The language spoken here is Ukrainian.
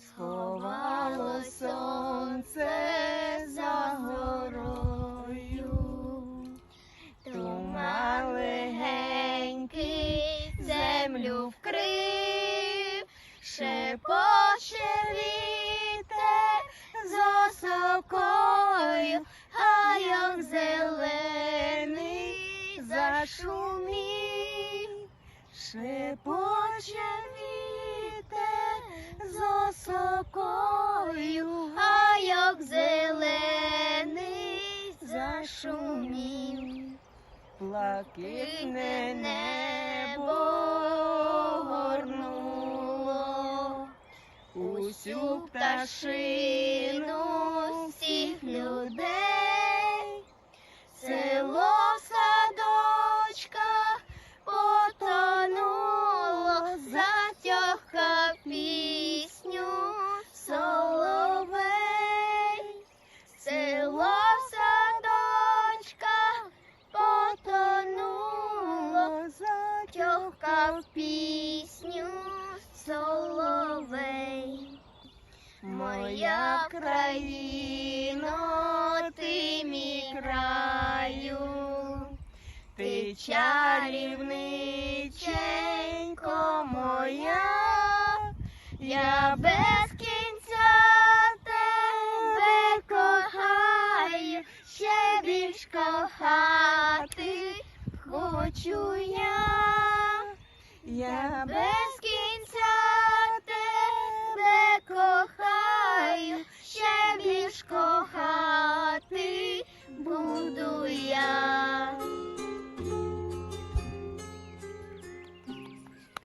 Сховало сонце за горою, туман легенький землю вкрив, шепоче вітер з осокою, гайок зелений зашумів, шепоче вітер з осокою, гайок зелений зашумів. Блакитне небо горнуло, усю пташину всіх людей, затьохав пісню соловей. Моя країно, ти мій краю, ти чарівниченько моя, я без кінця тебе кохаю, ще більш кохати хочу я. Я без